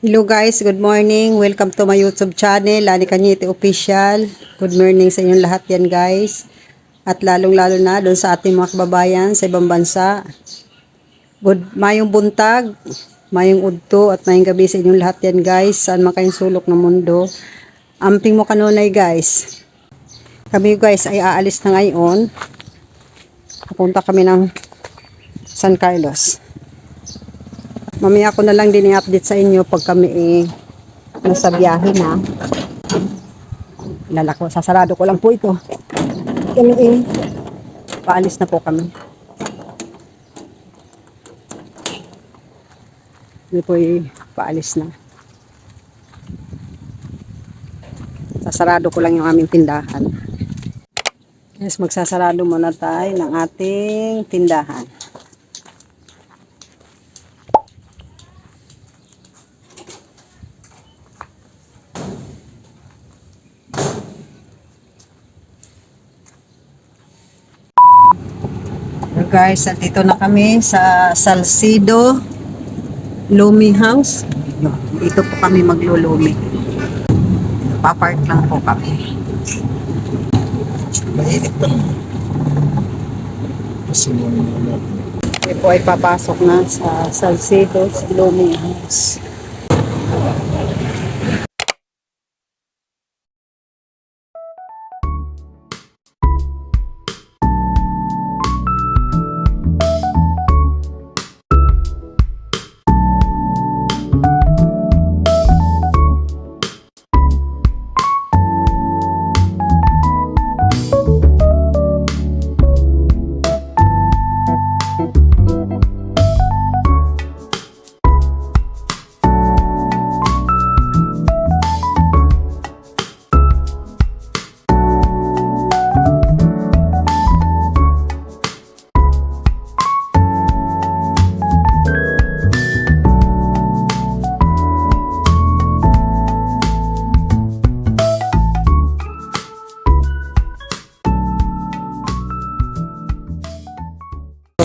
Hello guys, good morning. Welcome to my YouTube channel, Lani Kanyete Official. Good morning sa inyong lahat yan guys. At lalong-lalo na doon sa ating mga kababayan sa ibang bansa. Good, mayong buntag, mayong udto at mayong gabi sa inyong lahat yan guys. Saan man kayong sulok ng mundo. Amping mo kanunay guys. Kami guys ay aalis na ngayon. Papunta kami ng San Carlos. Mamaya ko na lang din i-update sa inyo pag kami eh, nasa biyahe na. Lalako, sasarado ko lang po ito. Kami eh, paalis na po kami. Kami po eh, paalis na. Sasarado ko lang yung aming tindahan. Yes, magsasarado muna tayo ng ating tindahan. Guys, dito na kami sa Salcido Lumi House. Dito po kami maglulumi. Papark lang po kami. Mainit pa. Kasi mo Kami po ay papasok na sa Salcido Lumi House.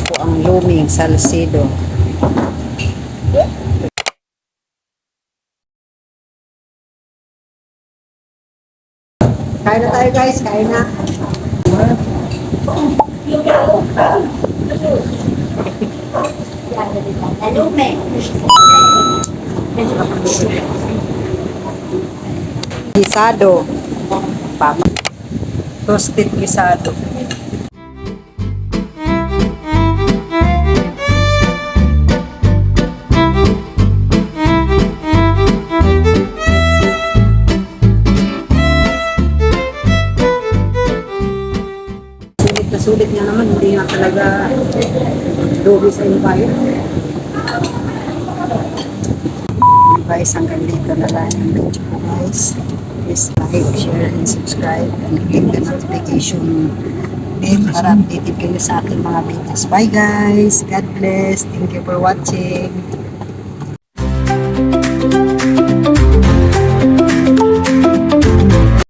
Po ang Luming Salcido. Kain na tayo guys, kain na. Gisado. Papa. Toasted gisado. Sulit na sulit nga naman, hindi nga talaga lugi sa environment. Guys, hanggang dito na lang ang video guys. Please like, share, and subscribe and click the notification bell para updated kayo sa ating mga videos. Bye guys! God bless! Thank you for watching!